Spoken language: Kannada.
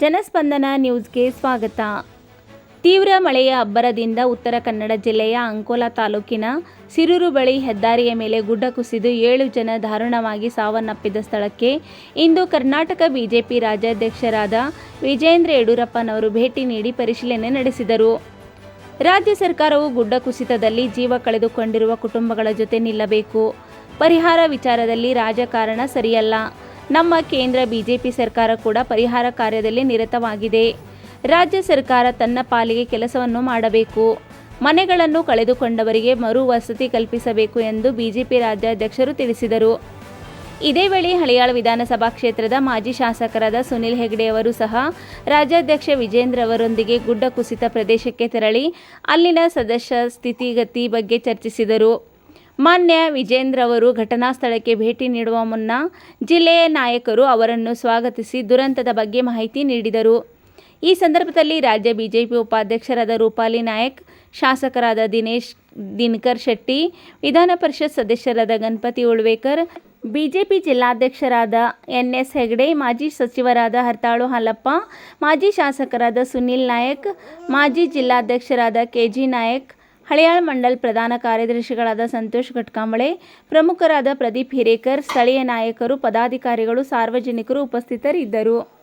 ಜನಸ್ಪಂದನ ನ್ಯೂಸ್ಗೆ ಸ್ವಾಗತ. ತೀವ್ರ ಮಳೆಯ ಅಬ್ಬರದಿಂದ ಉತ್ತರ ಕನ್ನಡ ಜಿಲ್ಲೆಯ ಅಂಕೋಲಾ ತಾಲೂಕಿನ ಸಿರೂರು ಬಳಿ ಹೆದ್ದಾರಿಯ ಮೇಲೆ ಗುಡ್ಡ ಕುಸಿದು ಏಳು ಜನ ದಾರುಣವಾಗಿ ಸಾವನ್ನಪ್ಪಿದ ಸ್ಥಳಕ್ಕೆ ಇಂದು ಕರ್ನಾಟಕ ಬಿಜೆಪಿ ರಾಜ್ಯಾಧ್ಯಕ್ಷರಾದ ವಿಜೇಂದ್ರ ಯಡಿಯೂರಪ್ಪನವರು ಭೇಟಿ ನೀಡಿ ಪರಿಶೀಲನೆ ನಡೆಸಿದರು. ರಾಜ್ಯ ಸರ್ಕಾರವು ಗುಡ್ಡ ಕುಸಿತದಲ್ಲಿ ಜೀವ ಕಳೆದುಕೊಂಡಿರುವ ಕುಟುಂಬಗಳ ಜೊತೆ ನಿಲ್ಲಬೇಕು. ಪರಿಹಾರ ವಿಚಾರದಲ್ಲಿ ರಾಜಕಾರಣ ಸರಿಯಲ್ಲ. ನಮ್ಮ ಕೇಂದ್ರ ಬಿಜೆಪಿ ಸರ್ಕಾರ ಕೂಡ ಪರಿಹಾರ ಕಾರ್ಯದಲ್ಲಿ ನಿರತವಾಗಿದೆ. ರಾಜ್ಯ ಸರ್ಕಾರ ತನ್ನ ಪಾಲಿಗೆ ಕೆಲಸವನ್ನು ಮಾಡಬೇಕು. ಮನೆಗಳನ್ನು ಕಳೆದುಕೊಂಡವರಿಗೆ ಮರು ವಸತಿ ಕಲ್ಪಿಸಬೇಕು ಎಂದು ಬಿಜೆಪಿ ರಾಜ್ಯಾಧ್ಯಕ್ಷರು ತಿಳಿಸಿದರು. ಇದೇ ವೇಳೆ ಹಳಿಯಾಳ ವಿಧಾನಸಭಾ ಕ್ಷೇತ್ರದ ಮಾಜಿ ಶಾಸಕರಾದ ಸುನಿಲ್ ಹೆಗ್ಡೆಯವರು ಸಹ ರಾಜ್ಯಾಧ್ಯಕ್ಷ ವಿಜೇಂದ್ರ ಅವರೊಂದಿಗೆ ಗುಡ್ಡ ಕುಸಿತ ಪ್ರದೇಶಕ್ಕೆ ತೆರಳಿ ಅಲ್ಲಿನ ಸದಸ್ಯ ಸ್ಥಿತಿಗತಿ ಬಗ್ಗೆ ಚರ್ಚಿಸಿದರು. ಮಾನ್ಯ ವಿಜೇಂದ್ರ ಅವರು ಘಟನಾ ಸ್ಥಳಕ್ಕೆ ಭೇಟಿ ನೀಡುವ ಮುನ್ನ ಜಿಲ್ಲೆಯ ನಾಯಕರು ಅವರನ್ನು ಸ್ವಾಗತಿಸಿ ದುರಂತದ ಬಗ್ಗೆ ಮಾಹಿತಿ ನೀಡಿದರು. ಈ ಸಂದರ್ಭದಲ್ಲಿ ರಾಜ್ಯ ಬಿಜೆಪಿ ಉಪಾಧ್ಯಕ್ಷರಾದ ರೂಪಾಲಿ ನಾಯಕ್, ಶಾಸಕರಾದ ದಿನೇಶ್ ದಿನಕರ್ ಶೆಟ್ಟಿ, ವಿಧಾನ ಪರಿಷತ್ ಸದಸ್ಯರಾದ ಗಣಪತಿ ಉಳ್ವೇಕರ್, ಬಿಜೆಪಿ ಜಿಲ್ಲಾಧ್ಯಕ್ಷರಾದ ಎನ್ ಎಸ್ ಹೆಗಡೆ, ಮಾಜಿ ಸಚಿವರಾದ ಹರ್ತಾಳು ಹಾಲಪ್ಪ, ಮಾಜಿ ಶಾಸಕರಾದ ಸುನಿಲ್ ನಾಯಕ್, ಮಾಜಿ ಜಿಲ್ಲಾಧ್ಯಕ್ಷರಾದ ಕೆಜಿ ನಾಯಕ್ ಹಳಿಯಾಳ ಮಂಡಲ್ ಪ್ರಧಾನ ಕಾರ್ಯದರ್ಶಿಗಳಾದ ಸಂತೋಷ್ ಘಟ್ಕಾಂಬಳೆ ಪ್ರಮುಖರಾದ ಪ್ರದೀಪ್ ಹಿರೇಕರ್ ಸ್ಥಳೀಯ ನಾಯಕರು ಪದಾಧಿಕಾರಿಗಳು ಸಾರ್ವಜನಿಕರು ಉಪಸ್ಥಿತರಿದ್ದರು.